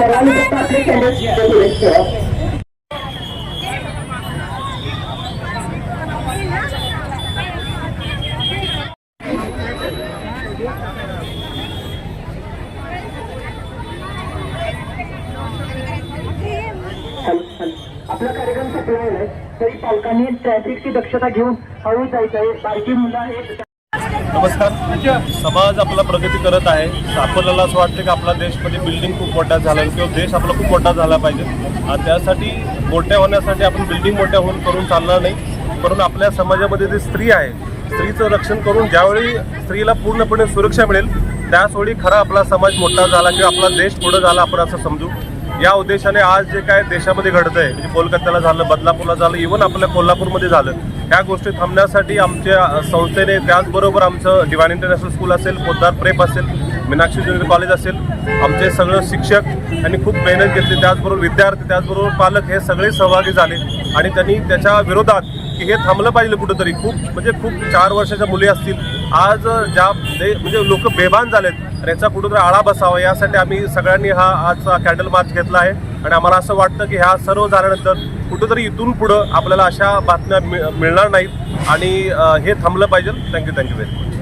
आपले ठेवा आपला कार्यक्रम संपलेला आहे तरी पालकांनी ट्रॅफिकची दक्षता घेऊन हळू जायचं आहे बारकी मुलं आहेत. नमस्कार. समाज आपला प्रगती करत आहे. आपल्याला असं वाटतं की आपला देश म्हणजे बिल्डिंग खूप मोठा झाला किंवा देश आपला खूप मोठा झाला पाहिजे. आणि त्यासाठी मोठ्या होण्यासाठी आपण बिल्डिंग मोठ्या होऊन करून चालणार नाही. परंतु आपल्या समाजामध्ये जी स्त्री आहे स्त्रीचं रक्षण करून ज्यावेळी स्त्रीला पूर्णपणे सुरक्षा मिळेल त्याचवेळी खरा आपला समाज मोठा झाला किंवा आपला देश पुढं झाला आपण असं समजू. या उद्देशाने आज जे काय देशामध्ये घडतंय आहे म्हणजे कोलकात्याला झालं बदलापूरला झालं इव्हन आपल्या कोल्हापूरमध्ये झालं ह्या गोष्टी थांबण्यासाठी आमच्या संस्थेने त्याचबरोबर आमचं डिवाइन इंटरनॅशनल स्कूल असेल पोद्दार प्रेप असेल मीनाक्षी ज्युनियर कॉलेज असेल आमचे सगळं शिक्षक यांनी खूप मेहनत घेतली. त्याचबरोबर विद्यार्थी त्याचबरोबर पालक हे सगळे सहभागी झाले. आणि त्यांनी त्याच्या विरोधात की हे थांबलं पाहिजे कुठंतरी. खूप म्हणजे खूप चार वर्षाच्या मुली असतील. आज ज्या म्हणजे लोक बेभान झालेत याचा कुठंतरी आळा बसावा. यासाठी आम्ही सगळ्यांनी हा आजचा कॅन्डल मार्च घेतला आहे. आणि आम्हाला असं वाटतं की ह्या सर्व झाल्यानंतर कुठंतरी इथून पुढं आपल्याला अशा बातम्या मिळ- मिळणार नाहीत. आणि हे थांबलं पाहिजे. Thank you thank you very much